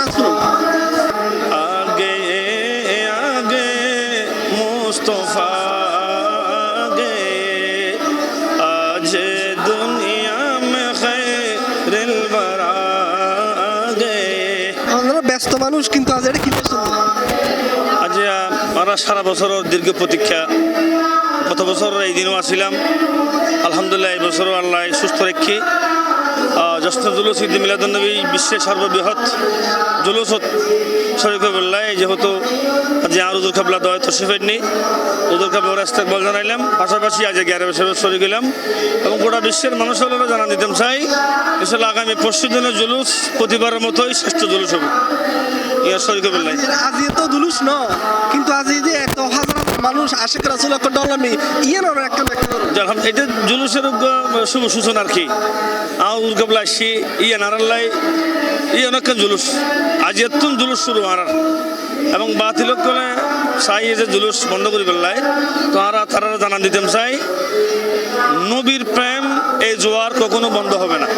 নাচ আগে আগে মুস্তফা আগে। আজ দুনিয়া মে খেরিল আগে। আমরা ব্যস্ত মানুষ কিন্তু আজ এটা কি আজ আমরা সারা বছরের দীর্ঘ প্রতীক্ষা গত বছর এই দিনও আসিলাম। আলহামদুলিল্লাহ এই বছরও আল্লাহ সুস্থ রেখে জশ্ন জুলুস ঈদ মিলাদুলনবী বিশ্বের সর্ববৃহৎ জুলুস শরীফুল্লাহ যেহেতু আজ আর উদুল কাবলা দয় তশিফের নেই উদুল কাবলা রাস্তায় বল জানাইলাম। পাশাপাশি আজ গ্যারে বছর শরীর গেলাম এবং গোটা বিশ্বের মানুষেরও জানা দিতাম চাই আসলে আগামী পরশু দিনের জুলুস প্রতিবারের মতোই শ্রেষ্ঠ জুলুস হবে। ইয়া শরীফুল্লাহ আজ তো জুলুস ন, কিন্তু আজ যে এত মানুষ আশেখ রাসুল ডলামি ইয়ে না একটা যখন এটা জুলুসের শুভ সূচনা আর কি। আউ উর্গবলা আসি ইয়ে নারাল্লাই ইয়ে অনেক জুলুস। আজ এতুন জুলুস শুরু আর এবং বাতিল করে চাই যে জুলুস বন্ধ করি পেলাই তো আর তারা জানান দিতাম চাই নবীর প্রেম এই জোয়ার কখনো বন্ধ হবে না।